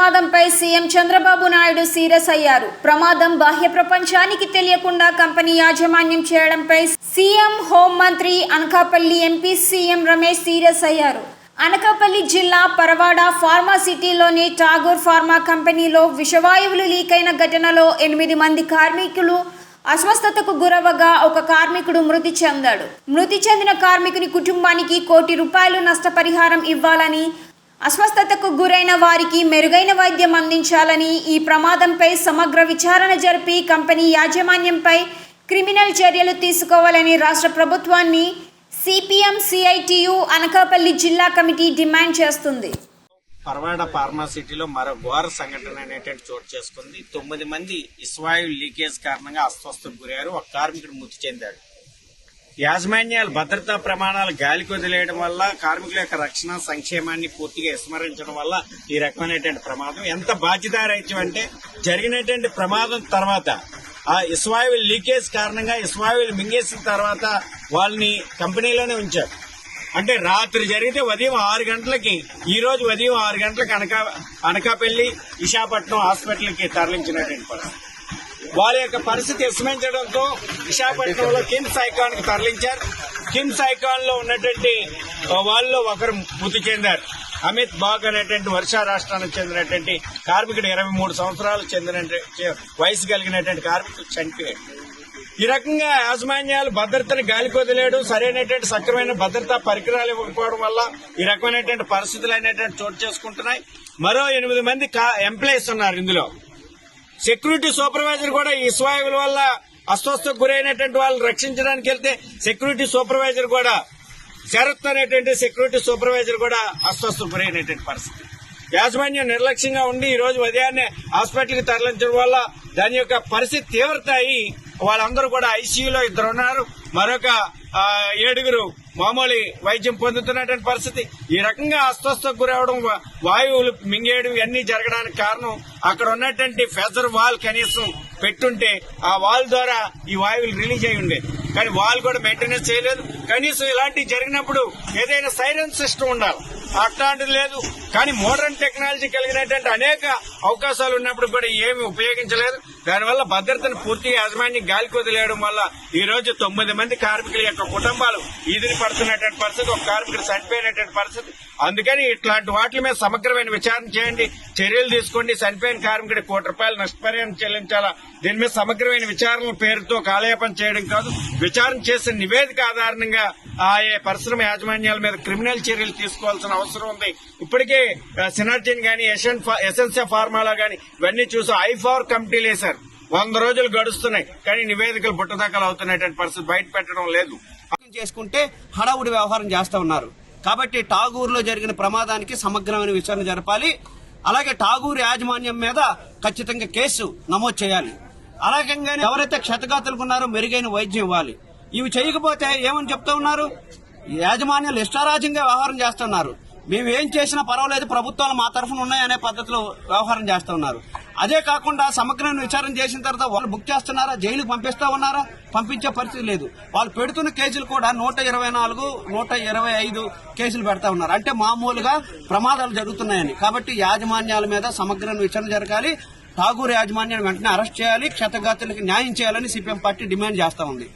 CM Chandrababu Naidu serious అయ్యారు. ప్రమాదం బాహ్య ప్రపంచానికి తెలియకుండా కంపెనీ యాజమాన్యం చేయడంపై సీఎం హోంమంత్రి Anakapalli MP CM Ramesh serious అయ్యారు. అనకాపల్లి జిల్లా పరవాడ ఫార్మా సిటీలోని టాగూర్ ఫార్మా కంపెనీలో విషవాయువులు లీకైన ఘటనలో ఎనిమిది మంది కార్మికులు అస్వస్థతకు గురవగా ఒక కార్మికుడు మృతి చెందాడు. మృతి చెందిన కార్మికుని కుటుంబానికి కోటి రూపాయలు నష్టపరిహారం ఇవ్వాలని అస్వస్థతకు గురైన వారికి మెరుగైన వైద్యం అందించాలని ఈ ప్రమాదంపై సమగ్ర విచారణ జరిపి కంపెనీ యాజమాన్యంపై క్రిమినల్ చర్యలు తీసుకోవాలని రాష్ట్ర ప్రభుత్వాన్ని సిపిఎం సిఐటియు అనకాపల్లి జిల్లా కమిటీ డిమాండ్ చేస్తుంది. పరవాడ ఫార్మాసిటీలో మరో ఘోర సంఘటన అనేటువంటి చోటు చేసుకుంది. తొమ్మిది మంది ఇస్వాయు లీకేజ్ కారణంగా అస్వస్థకు గురయ్యారు. ఒక కార్మికుడు మృతి చెందాడు. యాజమాన్యాలు భద్రతా ప్రమాణాలు గాలికి వదిలేయడం వల్ల కార్మికుల యొక్క రక్షణ సంక్షేమాన్ని పూర్తిగా విస్మరించడం వల్ల ఈ రకమైనటువంటి ప్రమాదం. ఎంత బాధ్యతారహిత్యం అంటే జరిగినటువంటి ప్రమాదం తర్వాత ఆ ఇస్వాయువులు లీకేజ్ కారణంగా ఇస్వాయువులు మింగేసిన తర్వాత వాళ్ళని కంపెనీలోనే ఉంచారు. అంటే రాత్రి జరిగితే ఉదయం ఆరు గంటలకి ఈ రోజు ఉదయం ఆరు గంటలకు అనకా అనకాపల్లి విశాఖపట్నం హాస్పిటల్కి తరలించినటువంటి పరిస్థితి. వాళ్ళ యొక్క పరిస్థితి విస్మరించడంతో విశాఖపట్నంలో కిమ్స్ ఐకాన్కి తరలించారు. కిమ్స్ ఐకాన్లో ఉన్నటువంటి వాళ్ళలో ఒకరు మృతి చెందారు. అమిత్ బాగ్ అనేటువంటి వర్షా రాష్ట్రానికి చెందినటువంటి కార్మికుడు ఇరవై మూడు సంవత్సరాలు చెందిన వయసు కలిగినటువంటి కార్మికుడు చనిపోయాడు. ఈ రకంగా యాజమాన్యాలు భద్రతను గాలికొదిలేడు సరైనటువంటి సక్రమైన భద్రతా పరికరాలు ఇవ్వకపోవడం వల్ల ఈ రకమైనటువంటి పరిస్థితులు అనేటువంటి చోటు చేసుకుంటున్నాయి. మరో ఎనిమిది మంది ఎంప్లాయీస్ ఉన్నారు ఇందులో. సెక్యూరిటీ సూపర్వైజర్ కూడా ఈ స్వాయువుల వల్ల అస్వస్థకు గురైనటువంటి వాళ్ళని రక్షించడానికి వెళ్తే సెక్యూరిటీ సూపర్వైజర్ కూడా శరత్ అనేటువంటి సెక్యూరిటీ సూపర్వైజర్ కూడా అస్వస్థకు గురైనటువంటి పరిస్థితి. యాజమాన్యం నిర్లక్ష్యంగా ఉండి ఈ రోజు ఉదయాన్నే హాస్పిటల్కి తరలించడం వల్ల దాని యొక్క పరిస్థితి తీవ్రత అయి వాళ్ళందరూ కూడా ఐసీయూలో ఇద్దరు ఉన్నారు మరొక ఏడుగురు మామూలు వైద్యం పొందుతున్నటువంటి పరిస్థితి. ఈ రకంగా అస్వస్థకు గురవడం వాయువులు మింగేయడం ఇవన్నీ జరగడానికి కారణం అక్కడ ఉన్నటువంటి ఫెజర్ వాల్ కనీసం పెట్టుంటే ఆ వాల్ ద్వారా ఈ వాయువులు రిలీజ్ అయి ఉండేది కానీ వాల్ కూడా మెయింటెనెన్స్ చేయలేదు. కనీసం ఇలాంటివి జరిగినప్పుడు ఏదైనా సైరన్ సిస్టమ్ ఉండాలి. అట్లాంటిది లేదు. కానీ మోడర్న్ టెక్నాలజీ కలిగినటువంటి అనేక అవకాశాలు ఉన్నప్పుడు కూడా ఏమి ఉపయోగించలేదు. దానివల్ల భద్రతను పూర్తి యాజమాన్యం గాలికి వదిలేయడం వల్ల ఈ రోజు తొమ్మిది మంది కార్మికుల యొక్క కుటుంబాలు ఈదిరి పడుతున్నటువంటి పరిస్థితి ఒక కార్మికుడు చనిపోయినటువంటి పరిస్థితి. అందుకని ఇట్లాంటి వాటి మీద సమగ్రమైన విచారణ చేయండి చర్యలు తీసుకోండి. చనిపోయిన కార్మికుడి కోటి రూపాయలు నష్టపరిహారం చెల్లించాలా? దీని మీద సమగ్రమైన విచారణ పేరుతో కాలయాపన చేయడం కాదు. విచారణ చేసిన నివేదిక ఆధారంగా ఆయా పరిశ్రమ యాజమాన్యాల మీద క్రిమినల్ చర్యలు తీసుకోవాల్సిన అవసరం ఉంది. ఇప్పటికే సినార్జిన్ గాని ఎసెన్సియా ఫార్మాలా గాని ఇవన్నీ చూసి ఐఫార్ ఫార్ కమిటీలు వేశారు వంద రోజులు గడుస్తున్నాయి. కానీ నివేదికలు బుట్టదాఖలు అవుతున్నటువంటి పరిస్థితి బయట పెట్టడం లేదు. చేసుకుంటే హడావుడి వ్యవహారం చేస్తా ఉన్నారు. కాబట్టి టాగూరులో జరిగిన ప్రమాదానికి సమగ్రమైన విచారణ జరపాలి. అలాగే టాగూరు యాజమాన్యం మీద ఖచ్చితంగా కేసు నమోదు చేయాలి. అలాగే ఎవరైతే క్షతగాతులకు ఉన్నారో మెరుగైన వైద్యం ఇవ్వాలి. ఇవి చేయకపోతే ఏమని చెప్తా ఉన్నారు? యాజమాన్యాలు ఇష్టారాజ్యంగా వ్యవహారం చేస్తున్నారు. మేము ఏం చేసినా పర్వాలేదు ప్రభుత్వాలు మా తరఫున ఉన్నాయనే పద్ధతిలో వ్యవహారం చేస్తూ ఉన్నారు. అదే కాకుండా సమగ్రమైన విచారణ చేసిన తర్వాత వాళ్ళు బుక్ చేస్తున్నారా జైలుకు పంపిస్తా ఉన్నారా? పంపించే పరిస్థితి లేదు. వాళ్ళు పెడుతున్న కేసులు కూడా నూట ఇరవై నాలుగు నూట ఇరవై ఐదు కేసులు పెడతా ఉన్నారు. అంటే మామూలుగా ప్రమాదాలు జరుగుతున్నాయని. కాబట్టి యాజమాన్యాల మీద సమగ్రమైన విచారణ జరగాలి. ఠాగూర్ యాజమాన్యాన్ని వెంటనే అరెస్ట్ చేయాలి. క్షతగాతులకు న్యాయం చేయాలని సిపిఎం పార్టీ డిమాండ్ చేస్తా ఉంది.